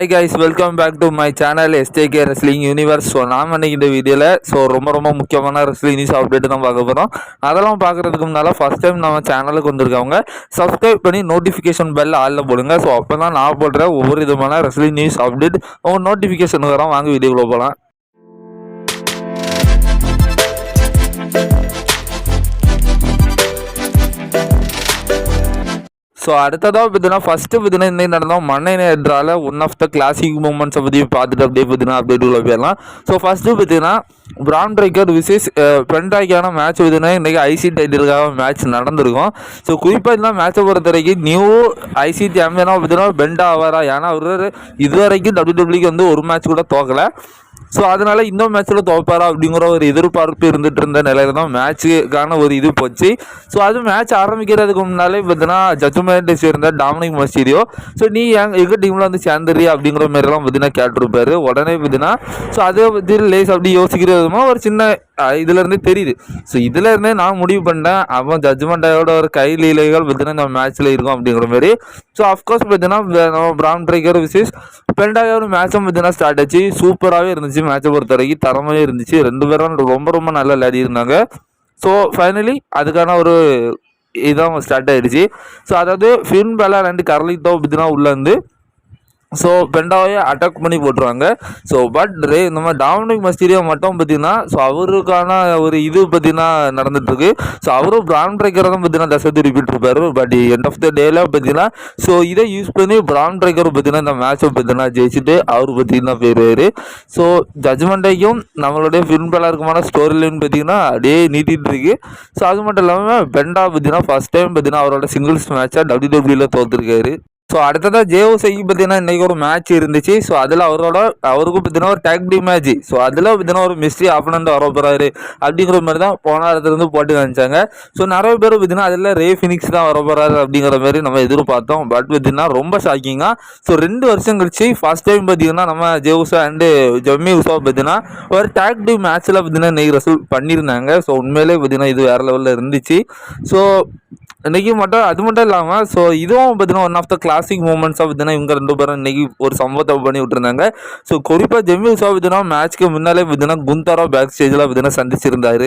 Hi guys welcome back to my channel STK wrestling universe so நாம் அன்றைக்கி இந்த வீடியோவில் ஸோ ரொம்ப ரொம்ப முக்கியமான ரெஸ்லிங் நியூஸ் அப்டேட் தான் பார்க்க போகிறோம் அதெல்லாம் பார்க்குறதுக்கு முன்னால் ஃபஸ்ட் டைம் நம்ம சேனலுக்கு வந்திருக்கவங்க சப்ஸ்கிரைப் பண்ணி நோட்டிஃபிகேஷன் பெல் ஆளில் போடுங்க. ஸோ அப்போ தான் நான் போடுற ஒவ்வொரு விதமான ரெஸ்லிங் நியூஸ் அப்டேட் உங்கள் நோட்டிஃபிகேஷன் வரோம். வாங்க வீடியோக்குள்ளே போகலாம் ஸோ அடுத்ததாக பார்த்தீங்கன்னா ஃபஸ்ட்டு பார்த்தீங்கன்னா இன்னைக்கு நடந்தோம்? மண்ணை நேற்றால ஒன் ஆஃப் த கிளாசிக் மூமெண்ட்ஸை பற்றி பார்த்துட்டு அப்படியே பார்த்தீங்கன்னா அப்டேட்டுக்குள்ள போயிடலாம். ஸோ ஃபஸ்ட்டு பார்த்தீங்கன்னா பிரான் பிரேக்கர் விசேஷ் பென்டாய்க்கான மேட்ச் பார்த்தீங்கன்னா இன்றைக்கி ஐசி டைட்டிலுக்காக மேட்ச் நடந்திருக்கும். ஸோ குறிப்பாக இதெல்லாம் மேட்சை பொறுத்த வரைக்கும் நியூ ஐசி சாம்பியனாக பார்த்தீங்கன்னா பெண்டா ஆவாரா ஏன்னா அவர் இது வரைக்கும் டபிள்யூடபிள்யூக்கு வந்து ஒரு மேட்ச் கூட தோக்கலை. ஸோ அதனால் இந்த மேட்ச்சில் துவப்பாரா அப்படிங்கிற ஒரு எதிர்பார்ப்பு இருந்துகிட்டு இருந்த நிலையில தான் மேட்ச்சுக்கான ஒரு இது போச்சு. ஸோ அது மேட்ச் ஆரம்பிக்கிறதுக்கு முன்னாலே பார்த்தீங்கன்னா ஜட்ஜ்மெண்ட் சேர்ந்த டாமினிக் மசீரியோ ஸோ நீ எங் எங்கள் டீமில் வந்து சேர்ந்துறியா அப்படிங்கிற மாதிரிலாம் பார்த்தீங்கன்னா கேட்டிருப்பாரு. உடனே பார்த்தீங்கன்னா ஸோ அதை பற்றி லேஸ் அப்படி யோசிக்கிறதுமா ஒரு சின்ன இதுலேருந்தே இதுல இருந்தே தெரியுது. ஸோ இதுல இருந்தே நான் முடிவு பண்ணேன் அவன் ஜட்ஜ்மெண்ட்டோட ஒரு கை லீலைகள் பார்த்தீங்கன்னா இந்த மேட்ச்சில் இருக்கும் அப்படிங்கிற மாதிரி. ஸோ அஃப்கோர்ஸ் பார்த்தீங்கன்னா நம்ம பிரான் ட்ரைக்கர் விசேஷ் பெண்டாயோட மேட்சும் பார்த்தீங்கன்னா ஸ்டார்ட் ஆச்சு. சூப்பராகவே இருந்துச்சு மேட்சை பொறுத்த வரைக்கும். தரமாகவே இருந்துச்சு. ரெண்டு பேரும் ரொம்ப ரொம்ப நல்லா விளையாடி இருந்தாங்க. ஸோ ஃபைனலி அதுக்கான ஒரு இதான் ஸ்டார்ட் ஆயிடுச்சு. ஸோ அதாவது ஃபின் பேலா ரெண்டு கரலிட்டோ பார்த்தீங்கன்னா உள்ள வந்து ஸோ பெண்டாவே அட்டாக் பண்ணி போட்டுருவாங்க. ஸோ பட் ரே நம்ம டாமினிக் மஸ்டீரியோ மட்டும் பார்த்தீங்கன்னா ஸோ அவருக்கான ஒரு இது பார்த்தீங்கன்னா நடந்துட்டுருக்கு. ஸோ அவரும் பிரான் ட்ரைக்கரை தான் பார்த்தீங்கன்னா தசை திருப்பிட்டு இருப்பார் பட் எண்ட் ஆஃப் த டேல பார்த்தீங்கன்னா ஸோ இதை யூஸ் பண்ணி பிரான் ட்ரைக்கர் பார்த்தீங்கன்னா இந்த மேட்சை பார்த்தீங்கன்னா ஜெயிச்சுட்டு அவர் பார்த்தீங்கன்னா போயிடுவார். ஸோ ஜட்ஜ்மெண்ட்டையும் நம்மளுடைய ஃபிலிம் பலருக்குமான ஸ்டோரி லைன் பார்த்தீங்கன்னா அப்படியே நீட்டிகிட்டு இருக்கு ஸோ அது மட்டும் இல்லாமல் பெண்டா பார்த்தீங்கன்னா ஃபர்ஸ்ட் டைம் பார்த்தீங்கன்னா அவரோட சிங்கிள்ஸ் மேட்சாக டபிள்யூ டபிள்யூவில் தோற்றுருக்காரு ஸோ அடுத்ததாக ஜேஓசைக்கு பார்த்தீங்கன்னா இன்றைக்கி ஒரு மேட்ச் இருந்துச்சு. ஸோ அதில் அவரோட அவருக்கும் பார்த்தீங்கன்னா ஒரு டேக் டீம் மேட்ச் ஸோ அதில் பார்த்தீங்கன்னா ஒரு மிஸ்ட்ரி ஆப்பனண்ட் வர போகிறாரு அப்படிங்கிற மாதிரி தான் போன இடத்துலேருந்து போட்டு காமிச்சாங்க. ஸோ நிறைய பேர் பார்த்தீங்கன்னா அதில் ரே ஃபினிக்ஸ் தான் வர போகிறாரு அப்படிங்கிற மாதிரி நம்ம எதிர்பார்த்தோம். பட் பார்த்தீங்கன்னா ரொம்ப ஷாக்கிங்காக ஸோ ரெண்டு வருஷம் கழிச்சு ஃபர்ஸ்ட் டைம் பார்த்தீங்கன்னா நம்ம ஜேவுசா அண்டு ஜம்மி உஷா பார்த்தீங்கன்னா ஒரு டேக் டீம் மேட்ச்சில் பார்த்தீங்கன்னா இன்னைக்கு ரசூல் பண்ணியிருந்தாங்க. ஸோ உண்மையிலே பார்த்தீங்கன்னா இது வேறு லெவலில் இருந்துச்சு. ஸோ இன்றைக்கி மட்டும் அது மட்டும் இல்லாமல் ஸோ இதுவும் பார்த்தீங்கன்னா ஒன் ஆஃப் த கிளாசிக் மூமெண்ட்ஸாக பார்த்தீங்கன்னா இவங்க ரெண்டு பேரும் இன்னைக்கு ஒரு சம்பவத்தை பண்ணி விட்டுருந்தாங்க. ஸோ குறிப்பாக ஜெம்மி உசா பார்த்தீங்கன்னா மேட்ச்க்கு முன்னாலே பார்த்தீங்கன்னா குந்தாரா பேக் ஸ்டேஜில் பார்த்தீங்கன்னா சந்திச்சிருந்தார்.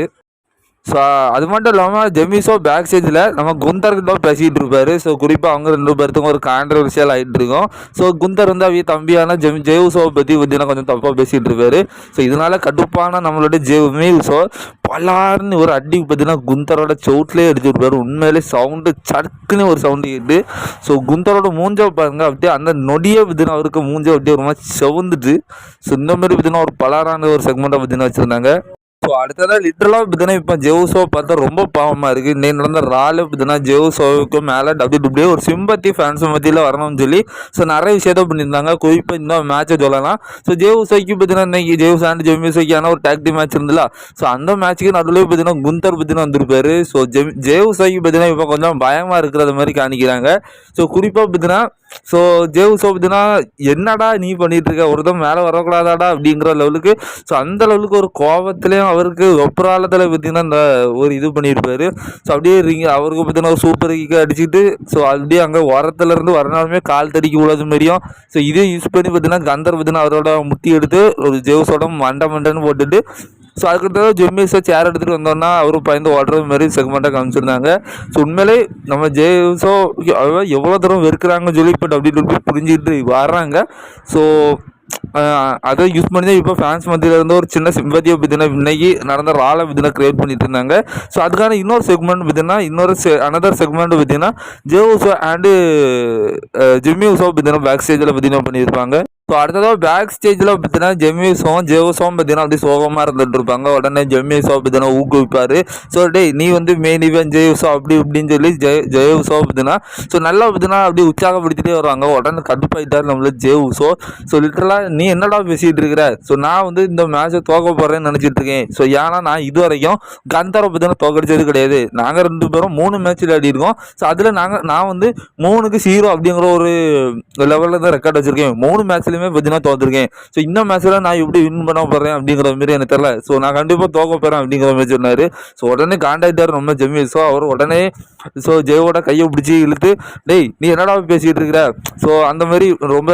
ஸோ அது மட்டும் இல்லாமல் ஜெமிஸோ பேக் ஸ்டேஜில் நம்ம குந்தருக்கு தான் பேசிகிட்டு இருப்பார். ஸோ குறிப்பாக அவங்க ரெண்டு பேர்த்துக்கும் ஒரு கான்ட்ரவர்ஷியல் ஆகிட்டு இருக்கும். ஸோ குந்தர் வந்து அவங்க தம்பியான ஜெம் ஜெயூசோவை பற்றி பார்த்தீங்கன்னா கொஞ்சம் தப்பாக பேசிகிட்டு இருப்பார். ஸோ இதனால் கடுப்பான நம்மளோட ஜெமிசோ பலார்னு ஒரு அடி பார்த்தீங்கன்னா குந்தரோட சவுட்லேயே அடிச்சுருப்பார் உண்மையிலே சவுண்டு சர்க்குன்னு ஒரு சவுண்டு கேட்டு ஸோ குந்தரோட மூஞ்ச பாருங்க அப்படியே அந்த நொடியே பார்த்தீங்கன்னா அவருக்கு மூஞ்ச அப்படியே ஒரு மாதிரி செவந்துட்டு ஸோ இந்த மாதிரி பார்த்தீங்கன்னா ஒரு பலாரான ஒரு செக்மெண்ட்டை பார்த்தீங்கன்னா வச்சுருந்தாங்க. ஸோ அடுத்ததாக லிட்டரலாக பார்த்தீங்கன்னா இப்போ ஜெவுசோ பார்த்தா ரொம்ப பாவமாக இருக்குது இன்னைக்கு நடந்த ராலு பார்த்தீங்கன்னா ஜெவுசோவுக்கு மேலே டபிள்யூ டபிள்யூ ஒரு சிம்பத்தி ஃபேன்ஸ் மத்தியில் வரணும்னு சொல்லி ஸோ நிறைய விஷயத்த பண்ணியிருந்தாங்க. குறிப்பாக இந்த மேட்சை சொல்லலாம். ஸோ ஜெவுசோக்கு பார்த்தீங்கன்னா இன்னைக்கு ஜெவுஸ் அண்ட் ஜெமிசோக்கியான ஒரு டேக்டி மேட்ச் இருந்துல ஸோ அந்த மேட்ச்சுக்கு நடுவில் பார்த்தீங்கன்னா குந்தர் பார்த்தீங்கன்னா வந்திருப்பாரு. ஸோ ஜெம் ஜெவுசோக்கு பார்த்தீங்கன்னா இப்போ கொஞ்சம் பயமாக இருக்கிறது மாதிரி காணிக்கிறாங்க. ஸோ குறிப்பாக பார்த்தீங்கன்னா ஸோ ஜேவுசோ பார்த்தீங்கன்னா என்னடா நீ பண்ணிட்டு இருக்க ஒருத்தன் மேலே வரக்கூடாதாடா? அப்படிங்கிற லெவலுக்கு ஸோ அந்த லெவலுக்கு ஒரு கோபத்துலேயும் அவருக்கு ஒப்புராலத்தில் பார்த்தீங்கன்னா இந்த ஒரு இது பண்ணியிருப்பாரு. ஸோ அப்படியே ரிங் அவருக்கு பார்த்தீங்கன்னா ஒரு சூப்பர் கிக்கு அடிச்சுட்டு ஸோ அப்படியே அங்கே உரத்துலேருந்து வரனாலுமே கால் தடிக்க கூடாது மாதிரியும் ஸோ இதையும் யூஸ் பண்ணி பார்த்தீங்கன்னா கந்தர் பார்த்தீங்கன்னா அவரோட முட்டி எடுத்து ஒரு ஜேவ்ஸோட மண்டை மண்டைன்னு போட்டுட்டு ஸோ அதுக்கடுத்து ஜெம்மிஸை சேர் எடுத்துகிட்டு வந்தோன்னா அவரும் பயந்து ஓடுறது மாதிரி செக்மெண்ட்டாக காமிச்சிருந்தாங்க. ஸோ உண்மையிலே நம்ம ஜேஸோ எவ்வளோ தூரம் வெறுக்கிறாங்கன்னு சொல்லி இப்போ டபிள்யூ டபிள்யூ புரிஞ்சுக்கிட்டு வர்றாங்க. ஸோ அதை யூஸ் பண்ணி தான் இப்போ ஃபேன்ஸ் மத்தியில் இருந்து ஒரு சின்ன சிம்பத்தியை பற்றினா இன்னைக்கு நடந்த ராலை பற்றினா கிரியேட் பண்ணிட்டு இருந்தாங்க. ஸோ அதுக்கான இன்னொரு செக்மெண்ட் பார்த்தீங்கன்னா இன்னொரு செ அனதர் செக்மெண்ட் பார்த்தீங்கன்னா Jey Uso and Jimmy Uso பார்த்தீங்கன்னா பேக் ஸ்டேஜில் பார்த்தீங்கன்னா பண்ணியிருப்பாங்க. ஸோ அடுத்ததாக பேக் ஸ்டேஜில் பார்த்தீங்கன்னா ஜெமியூஸும் ஜேவுஸும் பார்த்தீங்கன்னா அப்படியே சோகமாக இருந்துட்டு இருப்பாங்க. உடனே ஜெமியூஸோ பார்த்தீங்கன்னா ஊக்குவிப்பார். ஸோ டேய் நீ வந்து மெயின் இவன் ஜெயுஸோ அப்படி இப்படின்னு சொல்லி ஜெய ஜெயுஸோ பார்த்தீங்கன்னா ஸோ நல்லா பார்த்தீங்கன்னா அப்படியே உற்சாகப்படுத்திட்டே வருவாங்க உடனே கடுப்பாயிட்டார் நம்மள ஜேவுஸோ ஸோ லிட்டரலாக நீ என்னடா பேசிகிட்டு இருக்கிற? ஸோ நான் வந்து இந்த மேட்ச்சை தோக்க போகிறேன்னு நினச்சிட்டு இருக்கேன். ஸோ ஏன்னா நான் இது வரைக்கும் கந்தரை பார்த்தீங்கன்னா தோக்கடிச்சது கிடையாது. நாங்கள் ரெண்டு பேரும் மூணு மேட்ச் விளையாடிருக்கோம் ஸோ அதில் நாங்கள் நான் வந்து மூணுக்கு ஜீரோ அப்படிங்கிற ஒரு லெவலில் தான் ரெக்கார்ட் வச்சுருக்கேன். மூணு மேட்ச்லேயும் மேட்ச்லையுமே பார்த்தீங்கன்னா தோத்துருக்கேன். ஸோ இந்த மேட்ச்சில் நான் எப்படி வின் பண்ண போகிறேன் அப்படிங்கிற மாதிரி எனக்கு தெரில ஸோ நான் கண்டிப்பாக தோக்க போகிறேன் அப்படிங்கிற மாதிரி சொன்னார். ஸோ உடனே காண்டாக்டார் நம்ம ஜெமி ஸோ அவர் உடனே ஸோ ஜெயோட கையை பிடிச்சி இழுத்து டேய் நீ என்னடா பேசிகிட்டு இருக்கிற? ஸோ அந்த மாதிரி ரொம்ப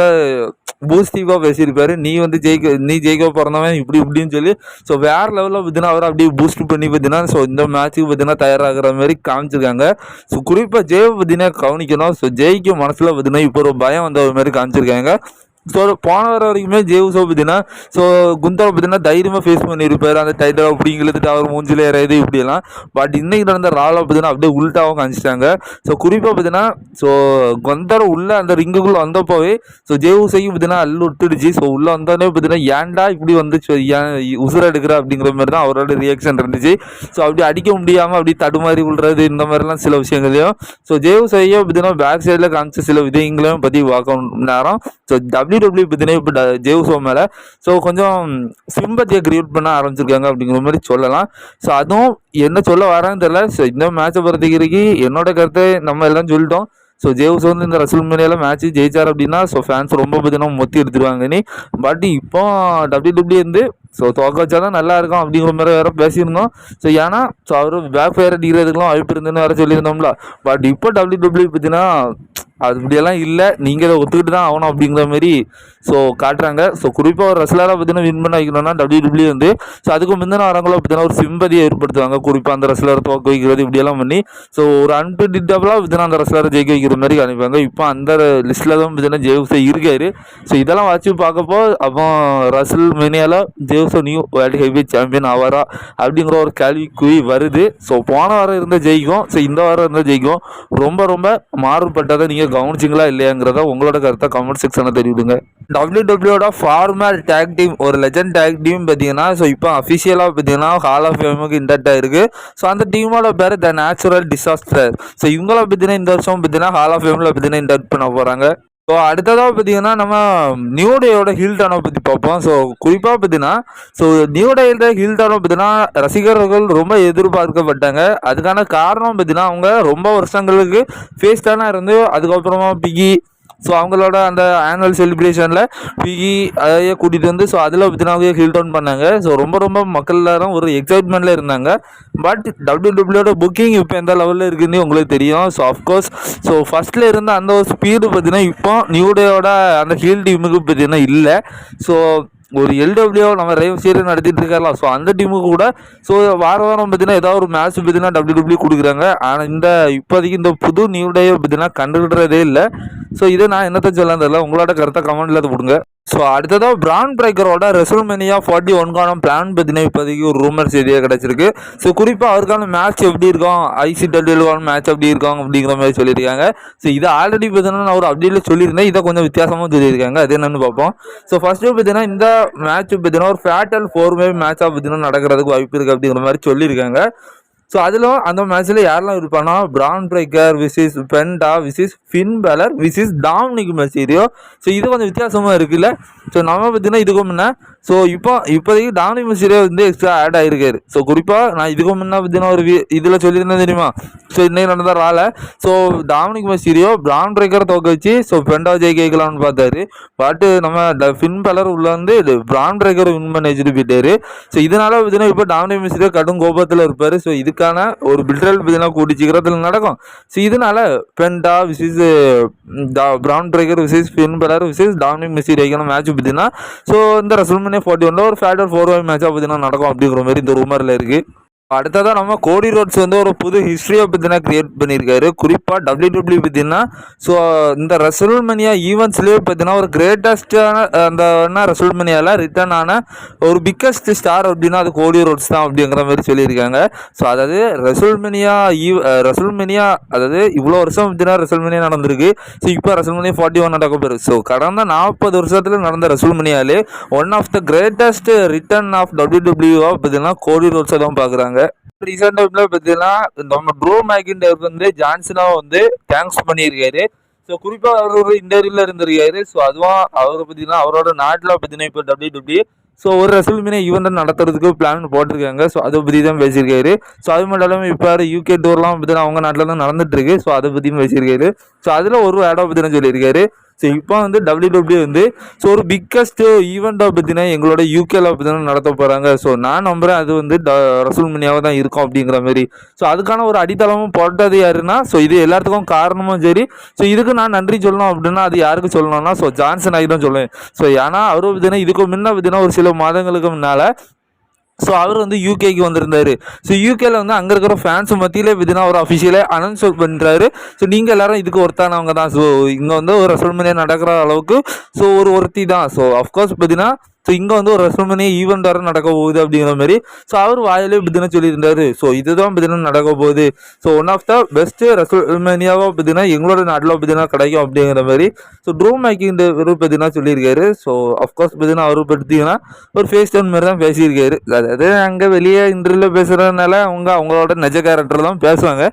பூஸ்டிவாக பேசியிருப்பாரு. நீ வந்து ஜெயிக்க நீ ஜெயிக்க பிறந்தவன் இப்படி இப்படின்னு சொல்லி. ஸோ வேறு லெவலில் பார்த்தீங்கன்னா அவர் அப்படியே பூஸ்ட் பண்ணி பார்த்தீங்கன்னா ஸோ இந்த மேட்ச்சுக்கு பார்த்தீங்கன்னா தயாராகிற மாதிரி காமிச்சிருக்காங்க. ஸோ குறிப்பாக ஜெயை பார்த்தீங்கன்னா கவனிக்கணும். ஸோ ஜெயிக்க மனசில் பார்த்தீங்கன்னா இப்போ ஒரு பயம் வந்த மாதிரி காமிச்சிருக்காங்க. ஸோ போன வர வரைக்குமே ஜேவுசோ பார்த்தீங்கன்னா ஸோ குந்தாவை பார்த்தீங்கன்னா தைரியமாக ஃபேஸ் பண்ணியிருப்பார் அந்த டைட்டில் அப்படிங்கிறது அவர் மூஞ்சில் ஏறது இப்படியெல்லாம். பட் இன்னைக்கு நடந்த ராவில் பார்த்தீங்கன்னா அப்படியே உள்ட்டாகவும் காமிச்சிட்டாங்க ஸோ குறிப்பாக பார்த்தீங்கன்னா ஸோ குந்தர உள்ளே அந்த ரிங்குக்குள்ளே வந்தப்போவே ஸோ ஜேவுசையும் பார்த்தீங்கன்னா அள்ளு விட்டுடுச்சு. ஸோ உள்ளே வந்தோடனே பார்த்தீங்கன்னா ஏன்டா இப்படி வந்துச்சு? ஏன் உசுர எடுக்கிற? அப்படிங்கிற மாதிரி தான் அவரோட ரியாக்ஷன் இருந்துச்சு. ஸோ அப்படி அடிக்க முடியாமல் அப்படி தடுமாறி விடுறது இந்த மாதிரிலாம் சில விஷயங்களையும் ஸோ ஜேவுசையும் பார்த்தீங்கன்னா பேக் சைடில் காமிச்ச சில விதயங்களையும் பற்றி பார்க்க நேரம். ஸோ டபிள்யூ டபிள்யூ பார்த்தீங்கன்னா இப்போ ஜெய்சோ மேலே. ஸோ கொஞ்சம் சிம்பத்தியை கிரியேட் பண்ண ஆரம்பிச்சிருக்காங்க அப்படிங்கிற மாதிரி சொல்லலாம். ஸோ அதுவும் என்ன சொல்ல வரான்னு தெரியல. ஸோ இந்த மேட்சை பொறுத்தவரைக்கு என்னோட கருத்தை நம்ம எல்லாம் சொல்லிட்டோம். ஸோ ஜேவ்ஸ் வந்து இந்த ரசல் மேனியால மேட்ச் ஜெயிச்சார் அப்படின்னா ஸோ ஃபேன்ஸ் ரொம்ப பார்த்தீங்கன்னா மொத்தி எடுத்துருவாங்கன்னு பட் இப்போ டபிள்யூ டபிள்யூ வந்து ஸோ தோக்க வச்சா தான் நல்லா இருக்கும் அப்படிங்கிற மாதிரி வேற பேசியிருந்தோம். ஸோ ஏன்னா ஸோ அவர் பேக் ஃபயர் அடிக்கிறதுக்கெல்லாம் வாய்ப்பு இருந்துன்னு வேற சொல்லியிருந்தோம்ல. பட் இப்போ டபிள்யூ டபிள்யூ பார்த்தீங்கன்னா அது இப்படியெல்லாம் இல்லை. நீங்கள் இதை ஒத்துக்கிட்டு தான் ஆகணும் அப்படிங்கிற மாதிரி ஸோ காட்டுறாங்க. ஸோ குறிப்பாக ஒரு ரெஸ்லராக பார்த்தீங்கன்னா வின் பண்ண வைக்கணும்னா டபிள்யூடபிள்யூ வந்து ஸோ அதுக்கு முந்தின வரங்களோ பார்த்தீங்கன்னா ஒரு சிம்பதியை ஏற்படுத்துவாங்க. குறிப்பாக அந்த ரெஸ்லரை துவக்க வைக்கிறது இப்படியெல்லாம் பண்ணி ஸோ ஒரு அன்பிரிடிக்டபுளாக பார்த்தீங்கன்னா அந்த ரெஸ்லரை ஜெயிக்க வைக்கிற மாதிரி காணிப்பாங்க இப்போ அந்த லிஸ்ட்டில் தான் பார்த்தீங்கன்னா ஜேவ்ஸோ இருக்காரு. ஸோ இதெல்லாம் வச்சு பார்க்கப்போ அப்போ ரசல் மெனியால Jey Uso new world heavy champion ஆவாரா அப்படிங்கிற ஒரு கேள்விக்குறி வருது. ஸோ போன வாரம் இருந்தால் ஜெயிக்கும். ஸோ இந்த வாரம் இருந்தால் ஜெயிக்கும். ரொம்ப ரொம்ப மாறுபட்டதை நீங்கள் கவனிச்சிங்களா இல்லையாங்கிறத உங்களோட கருத்தை கமெண்ட் செக்ஷனில் தெரிவிடுங்க டபிள்யூ டபிள்யூட ஃபார்மர் டேக் டீம் ஒரு லெஜண்ட் டேக் டீம் பார்த்தீங்கன்னா ஸோ இப்போ அஃபிஷியலாக பார்த்தீங்கன்னா ஹால் ஆஃப் ஃபேமுக்கு இன்டெக்ட் ஆயிருக்கு. ஸோ அந்த டீமோட பேர் த நேச்சுரல் டிசாஸ்டர் ஸோ இவங்கள பார்த்தீங்கன்னா இந்த வருஷம் பார்த்தீங்கன்னா ஹால் ஆஃப் ஃபேமில் பார்த்தீங்கன்னா இன்டர்ட் பண்ண போகிறாங்க ஸோ அடுத்ததாக பார்த்தீங்கன்னா நம்ம நியூ டேயோட ஹில் டானை பற்றி பார்ப்போம். ஸோ குறிப்பாக பார்த்தீங்கன்னா ஸோ நியூ டேயோட ஹில் டானை பார்த்தீங்கன்னா ரசிகர்கள் ரொம்ப எதிர்பார்க்கப்பட்டாங்க. அதுக்கான காரணம் பார்த்தீங்கன்னா அவங்க ரொம்ப வருஷங்களுக்கு ஃபேஸ்டானாக இருந்து அதுக்கப்புறமா பிகி ஸோ அவங்களோட அந்த ஆனுவல் செலிப்ரேஷனில் விகி அதையே கூட்டிகிட்டு வந்து ஸோ அதில் பார்த்தீங்கன்னா ஹில் டவுன் பண்ணாங்க. ஸோ ரொம்ப ரொம்ப மக்கள் எல்லாரும் ஒரு எக்ஸைட்மெண்ட்டில் இருந்தாங்க. பட் டபிள்யூ டபிள்யூட புக்கிங் இப்போ எந்த லெவலில் இருக்குன்னு உங்களுக்கு தெரியும். ஸோ அஃப்கோர்ஸ் ஸோ ஃபஸ்ட்டில் இருந்த அந்த ஒரு ஸ்பீடு பார்த்தீங்கன்னா இப்போ நியூடேயோட அந்த ஹீல் டீமுக்கு பார்த்தீங்கன்னா இல்லை. ஸோ ஒரு எல்டபிள்யூ நம்ம ரைவ் சீரியல் நடத்திட்டு இருக்காரலாம் ஸோ அந்த டீமுக்கு கூட ஸோ வார வாரம் பார்த்தீங்கன்னா ஏதாவது ஒரு மேட்ச் பார்த்தீங்கன்னா டபிள்யூ டபிள்யூ கொடுக்குறாங்க. ஆனால் இந்த இப்போதைக்கு இந்த புது நியூ டே பார்த்தீங்கன்னா கண்டுகிடுறதே இல்லை. ஸோ இதை நான் என்னத்தை சொல்லலாம் தெரியல. உங்களோட கருத்தை கமெண்ட்ல கொடுங்க ஸோ அடுத்ததாக பிராண்ட் பிரேக்கரோட ரெசல்மெனியா ஃபார்ட்டி ஒன்கான பிளான் பார்த்தீங்கன்னா இப்போதைக்கு ஒரு ரூமர் செய்தியாக கிடச்சிருக்கு. ஸோ குறிப்பாக அவருக்கான மேட்ச் எப்படி இருக்கும்? ஐசி டபிள்யூக்கான மேட்ச் எப்படி இருக்கும்? அப்படிங்கிற மாதிரி சொல்லியிருக்காங்க. ஸோ இதை ஆல்ரெடி பார்த்தீங்கன்னா நான் ஒரு அப்டேட்டில் சொல்லியிருந்தேன். இதை கொஞ்சம் வித்தியாசமாக சொல்லியிருக்காங்க. அது என்னென்னு பார்ப்போம். ஸோ ஃபஸ்ட்டு பார்த்தீங்கன்னா இந்த மேட்ச் பார்த்தீங்கன்னா ஒரு ஃபேட்டல் ஃபோர் வே மேட்சாக பார்த்தீங்கன்னா நடக்கிறதுக்கு வாய்ப்பு இருக்குது அப்படிங்கிற மாதிரி சொல்லியிருக்காங்க. ஸோ அதில் அந்த மேட்ச்சில் யாரெல்லாம் இருப்பானா Bron Breakker versus Penta versus Finn Balor versus Dominik Mysterio so இது கொஞ்சம் வித்தியாசமாக இருக்குல்ல. ஸோ நம்ம பார்த்தீங்கன்னா இதுக்கு முன்னே ஸோ இப்போ இப்போதைக்கு டாமினிக் மிஸ்ரே வந்து எக்ஸ்ட்ரா ஆட் ஆகிருக்காரு ஸோ குறிப்பாக நான் இதுக்கு முன்னே பற்றின ஒரு இதில் சொல்லியிருந்தேன் தெரியுமா? ஸோ இன்னைக்கு நடந்த ரால. So Dominik Mysterio Bron Breakker தோக்க வச்சு ஸோ பெண்டா ஜெய் கேட்கலாம்னு பார்த்தாரு. பட்டு நம்ம ஃபின் பலர் உள்ள வந்து பிரான் பிரேக்கர் வின் பண்ணி வச்சுட்டு போயிட்டாரு. ஸோ இதனால பார்த்தீங்கன்னா இப்போ டாமினிக் மெசீரியோ கடும் கோபத்தில் இருப்பார். ஸோ இதுக்கான ஒரு பில்டல் பார்த்தீங்கன்னா கூடி சீக்கிரத்தில் நடக்கும். ஸோ இதனால பெண்டா விசிஸ் பிரான் Breakker versus Finn Balor versus Dominik Mysterio match பார்த்தீங்கன்னா ஸோ இந்த ரசல்மனே ஃபார்ட்டி ஒன்ல ஒரு ஃபேட்டர் ஃபோர் வே மேட்சாக பார்த்தீங்கன்னா நடக்கும் அப்படிங்கிற மாதிரி இந்த ரூமரில் இருக்குது அடுத்ததாக நம்ம கோடி ரோட்ஸ் வந்து ஒரு புது ஹிஸ்ட்ரியை பற்றினா கிரியேட் பண்ணியிருக்காரு. குறிப்பாக டபிள்யூ டபிள்யூ பார்த்தீங்கன்னா ஸோ இந்த ரசல்மனியா ஈவெண்ட்ஸ்லேயே பார்த்தீங்கன்னா ஒரு கிரேட்டஸ்டான அந்த என்ன ரசல்மனியாவில் ரிட்டர்ன் ஆன ஒரு பிக்கஸ்ட் ஸ்டார் அப்படின்னா அது கோடி ரோட்ஸ் தான் அப்படிங்கிற மாதிரி சொல்லியிருக்காங்க. ஸோ அதாவது ரசல்மனியா ஈ ரசல்மனியா அதாவது இவ்வளோ வருஷம் பார்த்தீங்கன்னா ரசல்மனியா நடந்திருக்கு. ஸோ இப்போ ரசல்மனியா ஃபார்ட்டி ஒன் நடக்க போயிரு ஸோ கடந்த நாற்பது வருஷத்தில் நடந்த ரசல்மனியாலே one of the greatest return of W டபிள்யூஆ பார்த்தீங்கன்னா கோடி ரோட்ஸை தான் பார்க்குறாங்க. ரீசெண்ட் டைம்ல பார்த்தீங்கன்னா நம்ம ட்ரோ மேக்கிண்டர் வந்து ஜான்சனா வந்து தேங்க்ஸ் பண்ணியிருக்காரு. ஸோ குறிப்பாக அவர் ஒரு இன்டர்வியூல இருந்திருக்காரு. ஸோ அதுவும் அவரை பார்த்தீங்கன்னா அவரோட நாட்டில் பார்த்தீங்கன்னா இப்போ டபிள்யூ டபிள்யூ ஸோ ஒரு ரெசல்மினே ஈவெண்ட் நடத்துறதுக்கு பிளான் போட்டிருக்காங்க. ஸோ அதை பற்றி தான் பேசியிருக்காரு. ஸோ அது மட்டும் இல்லாமல் இப்போ யூகே டூர்லாம் பார்த்தீங்கன்னா அவங்க நாட்டில் தான் நடந்துட்டு இருக்கு. ஸோ அதை பற்றியும் பேசியிருக்காரு. ஸோ அதில் ஒரு ஆடோ பற்றி சொல்லியிருக்காரு. ஸோ இப்போ வந்து டபிள்யூ டபிள்யூ வந்து ஸோ ஒரு பிக்கஸ்ட் ஈவெண்ட்டாக பார்த்தீங்கன்னா எங்களோட யூகேல பார்த்தீங்கன்னா நடத்த போகிறாங்க ஸோ நான் நம்புகிறேன் அது வந்து ரசூல் மணியாக தான் இருக்கும் அப்படிங்கிற மாதிரி. ஸோ அதுக்கான ஒரு அடித்தளமும் போட்டது யாருன்னா ஸோ இது எல்லாத்துக்கும் காரணமும் சரி. ஸோ இதுக்கு நான் நன்றி சொல்லணும் அப்படின்னா அது யாருக்கு சொல்லணும்னா ஸோ ஜான்சன் ஆகி தான் சொல்லுவேன் ஸோ ஏன்னா அவர் பார்த்தீங்கன்னா இதுக்கு முன்ன பார்த்தீங்கன்னா ஒரு சில மாதங்களுக்கு முன்னால் ஸோ அவர் வந்து யூகேக்கு வந்திருந்தார். ஸோ யூகேல வந்து அங்கே இருக்கிற ஃபேன்ஸ் மத்தியிலே விதினா ஒரு அஃபிஷியலே அனௌன்ஸ் பண்ணுறாரு ஸோ நீங்கள் எல்லாரும் இதுக்கு ஒருத்தானவங்க தான். ஸோ இங்கே வந்து ஒரு ரெசல்மனியா நடக்கிற அளவுக்கு ஸோ ஒரு ஒருத்தி தான். ஸோ அஃப்கோர்ஸ் பார்த்தீங்கன்னா ஸோ இங்கே வந்து ஒரு ரெசல்மனியா ஈவெண்ட் வர நடக்க போகுது அப்படிங்கிற மாதிரி. ஸோ அவர் வாயிலே பார்த்தீங்கன்னா சொல்லியிருந்தாரு. ஸோ இதுதான் பார்த்தீங்கன்னா நடக்க போகுது. So one of the best ரெசல்மனியாவாக பார்த்தீங்கன்னா எங்களோட நாட்டில் பார்த்தீங்கன்னா கிடைக்கும் அப்படிங்கிற மாதிரி. ஸோ ட்ரூ மேக்கிங் இவர் பார்த்தீங்கன்னா சொல்லியிருக்காரு. ஸோ அஃப்கோர்ஸ் பார்த்தீங்கன்னா அவர் பார்த்தீங்கன்னா ஒரு ஃபேஸ் டவுன் மாதிரி தான் பேசியிருக்காரு. அதாவது அங்கே வெளியே இன்டர்வியூவில் பேசுகிறதுனால அவங்க அவங்களோட நெஜ கேரக்டர் தான் பேசுவாங்க.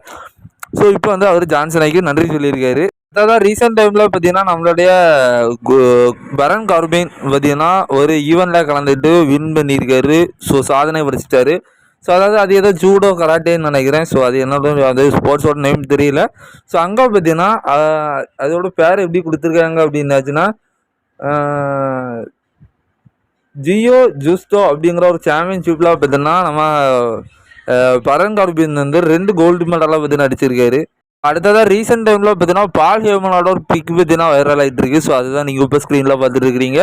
ஸோ இப்போ வந்து அவர் ஜான்சன் ஆகி நன்றி சொல்லியிருக்காரு. அதாவது ரீசெண்ட் டைமில் பார்த்தீங்கன்னா நம்மளுடைய கு- பரன் கார்பின் பார்த்தீங்கன்னா ஒரு ஈவெண்ட்டில் கலந்துட்டு வின் பண்ணியிருக்காரு. ஸோ சாதனை படிச்சிட்டாரு. ஸோ அதாவது அது ஏதோ ஜூடோ கராட்டேன்னு நினைக்கிறேன். ஸோ அது என்னோட அது ஸ்போர்ட்ஸோட நேம் தெரியல. ஸோ அங்கே பார்த்தீங்கன்னா அதோட பேர் எப்படி கொடுத்துருக்காங்க அப்படின்னாச்சுன்னா ஜியோ ஜூஸ்டோ அப்படிங்கிற ஒரு சாம்பியன்ஷிப்பில் பார்த்தீங்கன்னா நம்ம பரன் கார்பின் வந்து ரெண்டு கோல்டு மெடலாக பார்த்தீங்கன்னா அடிச்சிருக்காரு. அடுத்ததாக ரீசெண்ட் டைமில் பார்த்தீங்கன்னா பால் ஹேமனோட ஒரு பிக் பார்த்தீங்கன்னா வைரல் ஆகிட்டு இருக்கு ஸோ அதுதான் நீங்கள் இப்போ ஸ்க்ரீனில் பார்த்துட்டு இருக்கிறீங்க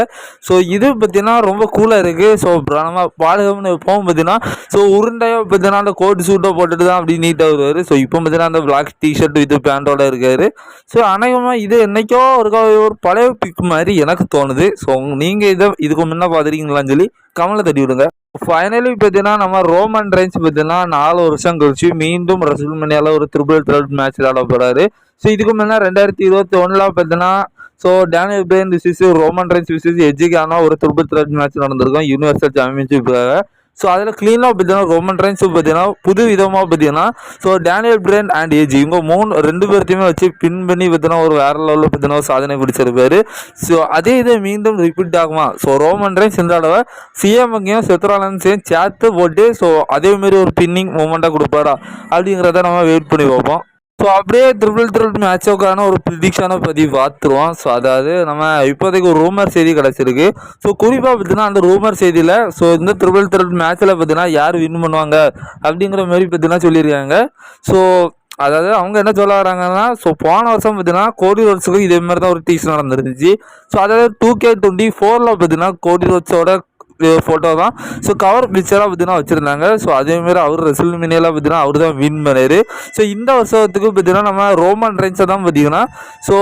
ஸோ இது பார்த்தீங்கன்னா ரொம்ப கூலாக இருக்குது ஸோ நம்ம பால் ஹேமன் எப்பவும் பார்த்தீங்கன்னா ஸோ உருண்டையாக பார்த்தீங்கன்னா அந்த கோட் சூட்டை போட்டுட்டு தான் அப்படி நீட்டாக வருவார். ஸோ இப்போ பார்த்தீங்கன்னா அந்த பிளாக் டிஷர்ட் வித் பேண்டோட இருக்காரு. ஸோ அநேகமாக இது என்னைக்கோ ஒரு ஒரு பழைய பிக் மாதிரி எனக்கு தோணுது. ஸோ நீங்கள் இதை இதுக்கு முன்னே பார்த்துருக்கீங்களான்னு சொல்லி கமலை தட்டி விடுங்க. ஃபைனலி பார்த்தீங்கன்னா நம்ம ரோமன் ரைன்ஸ் பார்த்தீங்கன்னா நாலு வருஷம் கழிச்சு மீண்டும் ரசல்மனியால ஒரு த்ரிபிள் த்ரெட் மேட்ச் விளையாட போறாரு. ஸோ இதுக்கு முன்னா ரெண்டாயிரத்தி இருபத்தி ஒன்றில் பார்த்தீங்கன்னா so Daniel Bryan versus Roman Reigns versus எஜிக்கான ஒரு த்ரிபிள் த்ரெட் மேட்ச் நடந்திருக்கும். யூனிவர்சல் சாம்பியன்ஷிப்புக்காக ஸோ அதில் க்ளீனாக பார்த்தீங்கன்னா ரோமன் ரைன்ஸ் பார்த்தீங்கன்னா புது விதமாக பார்த்தீங்கன்னா so Daniel Bryan and Edge இவங்க மூணு ரெண்டு பேர்த்தையுமே வச்சு பின் பண்ணி பார்த்தீங்கன்னா ஒரு வேற லெவலில் பார்த்தீங்கன்னா ஒரு சாதனை பிடிச்சிருப்பாரு ஸோ அதே இதை மீண்டும் ரிப்பீட் ஆகுமா? ஸோ ரோமன் ட்ரெயின்ஸ் இந்த தடவை சிஎம்ங்கையும் செத்ராலன்ஸையும் சேர்த்து போட்டு ஸோ அதேமாரி ஒரு பின்னிங் மூமெண்ட்டாக கொடுப்பாரா? அப்படிங்கிறத நம்ம வெயிட் பண்ணி பார்ப்போம். ஸோ அப்படியே ட்ரிபிள் த்ரில் மேட்சோக்கான ஒரு ப்ரிடிக்ஷனை பற்றி பார்த்துருவோம். ஸோ அதாவது நம்ம இப்போதைக்கு ஒரு ரூமர் செய்தி கிடச்சிருக்கு. ஸோ குறிப்பாக பார்த்தீங்கன்னா அந்த ரூமர் செய்தியில் ஸோ இந்த ட்ரிபிள் த்ரில் மேட்ச்சில் பார்த்தீங்கன்னா யார் வின் பண்ணுவாங்க? அப்படிங்கிற மாதிரி பார்த்தீங்கன்னா சொல்லியிருக்காங்க. ஸோ அதாவது அவங்க என்ன சொல்ல வராங்கன்னா ஸோ போன வருஷம் பார்த்தீங்கன்னா கோடி ரோட்ஸுக்கும் இதே மாதிரி தான் ஒரு டீஸ் நடந்துருந்துச்சு. ஸோ அதாவது டூ கே டுவெண்ட்டி ஃபோரில் பார்த்தீங்கன்னா கோடி ரோட்ஸோட ஃபோட்டோ தான். ஸோ கவர் பிக்சராக பார்த்தீங்கன்னா வச்சுருந்தாங்க. ஸோ அதேமாரி அவர் ரெசில் மினியெல்லாம் பார்த்தீங்கன்னா அவர் தான் வின் பண்ணார். ஸோ இந்த வருஷத்துக்கு பார்த்தீங்கன்னா நம்ம ரோமன் ரைன்ஸை தான் பார்த்தீங்கன்னா ஸோ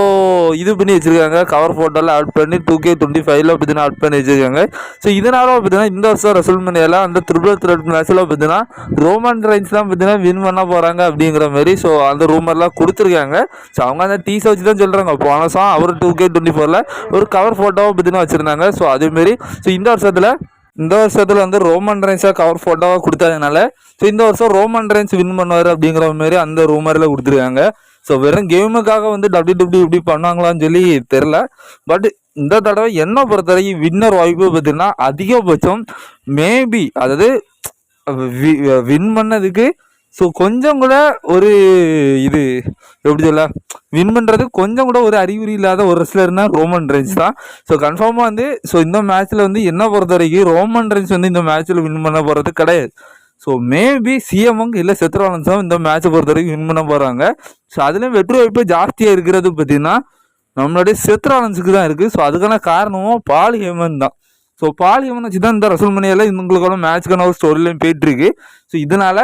இது பண்ணி வச்சுருக்காங்க. கவர் ஃபோட்டோவில் ஆட் பண்ணி டூ கே டுவெண்ட்டி ஃபைவ்ல பார்த்தீங்கன்னா ஆட் பண்ணி வச்சுருக்காங்க. ஸோ இதனால பார்த்தீங்கன்னா இந்த வருஷம் ரெசில் மினியில் அந்த த்ரிபிள் த்ரெட் மேட்ச்சில் பார்த்தீங்கன்னா ரோமன் ரைன்ஸ் தான் பார்த்தீங்கன்னா வின் பண்ண போகிறாங்க அப்படிங்கிற மாதிரி ஸோ அந்த ரூமர்லாம் கொடுத்துருக்காங்க. ஸோ அவங்க அந்த டீஸை வச்சு தான் சொல்கிறாங்க போன வருஷம் அவர் டூ கே டுவெண்ட்டி ஃபோரில் ஒரு கவர் ஃபோட்டோவை பார்த்தீங்கன்னா வச்சுருந்தாங்க. ஸோ அதேமாரி ஸோ இந்த வருஷத்தில் இந்த வருஷத்தில் வந்து ரோமன் ரைன்ஸாக கவர் ஃபோட்டோவாக கொடுத்ததுனால ஸோ இந்த வருஷம் ரோமன் ரைன்ஸ் வின் பண்ணுவார் அப்படிங்கிற மாதிரி அந்த ரூமரில் கொடுத்துருக்காங்க. ஸோ வெறும் கேமுக்காக வந்து டபிள்யூ டபிள்யூ இப்படி பண்ணாங்களான்னு சொல்லி தெரில பட் இந்த தடவை என்ன பொறுத்த வரைக்கும் வின்னர் வாய்ப்பு பார்த்தீங்கன்னா அதிகபட்சம் மேபி அதாவது வின் பண்ணதுக்கு ஸோ கொஞ்சம் கூட ஒரு இது எப்படி சொல்ல வின் பண்ணுறது கொஞ்சம் கூட ஒரு அறிகுறி இல்லாத ஒரு ரெஸ்லர்னா ரோமன் ரேஞ்ச் தான். ஸோ கன்ஃபார்மாக வந்து ஸோ இந்த மேட்ச்சில் வந்து என்ன பொறுத்த வரைக்கும் ரோமன் ரேஞ்ச் வந்து இந்த மேட்ச்சில் வின் பண்ண போகிறது கிடையாது. ஸோ மேபி சிஎம்ங்க இல்லை செத்ரோலன்ஸ் இந்த மேட்ச்சை பொறுத்த வரைக்கும் வின் பண்ண போகிறாங்க ஸோ அதுலேயும் வெற்றி வாய்ப்பு ஜாஸ்தியாக இருக்கிறது பார்த்தீங்கன்னா நம்மளுடைய செத்ராலன்ஸுக்கு தான் இருக்குது ஸோ அதுக்கான காரணமும் பால் ஹேமன் தான். ஸோ பால் வச்சு தான் இந்த ரசல்மனியில் இவங்களுக்கான மேட்ச்க்கான ஒரு ஸ்டோரி லைன் போயிட்டுருக்கு. ஸோ இதனால்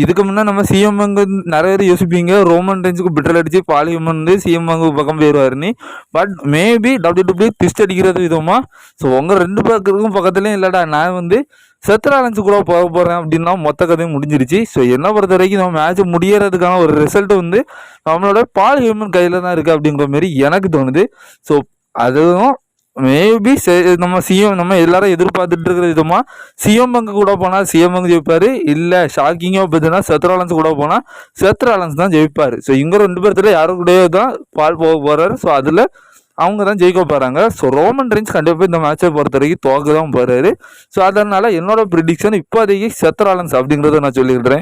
இதுக்கு முன்னே நம்ம சிஎம்ங்க நிறைய பேர் யோசிப்பீங்க. ரோமன் ரேஞ்சுக்கு பிட்டல் அடித்து பால் வந்து சிஎம்ங்க பக்கம் போயிடுவாருன்னு but maybe W W twist அடிக்கிறது விதமாக ஸோ உங்கள் ரெண்டு பேருக்கும் பக்கத்துலேயும் இல்லைடா நான் வந்து செத்ராலன்ஸ் கூட போக போகிறேன் அப்படின்னா மொத்த கதையும் முடிஞ்சிருச்சு. ஸோ என்ன பொறுத்த வரைக்கும் நம்ம மேட்ச் முடியறதுக்கான ஒரு ரிசல்ட் வந்து நம்மளோட பால் ஹியூமன் கையில் தான் இருக்குது அப்படிங்கிற மாதிரி எனக்கு தோணுது. ஸோ அதுவும் மேபி நம்ம சிஎம் நம்ம எல்லாரும் எதிர்பார்த்துட்டு இருக்கிற விதமாக சிஎம் பங்கு கூட போனால் சிஎம் பங்கு ஜெயிப்பார். இல்லை ஷாக்கிங்காக பார்த்தீங்கன்னா செத்ராலன்ஸ் கூட போனால் செத்ராலன்ஸ் தான் ஜெயிப்பார். ஸோ இங்கே ரெண்டு பேர்த்துல யாரும் கூடயோ தான் பால் போக போகிறாரு ஸோ அதில் அவங்க தான் ஜெயிக்க போகிறாங்க ஸோ ரோமன் ரெஞ்ச் கண்டிப்பாக இந்த மேட்சை பொறுத்த வரைக்கும் தோக்க தான் போகிறாரு ஸோ அதனால் என்னோட ப்ரிடிக்ஷன் இப்போதைக்கு செத்ராலன்ஸ் அப்படிங்கிறத நான் சொல்லிடுறேன்.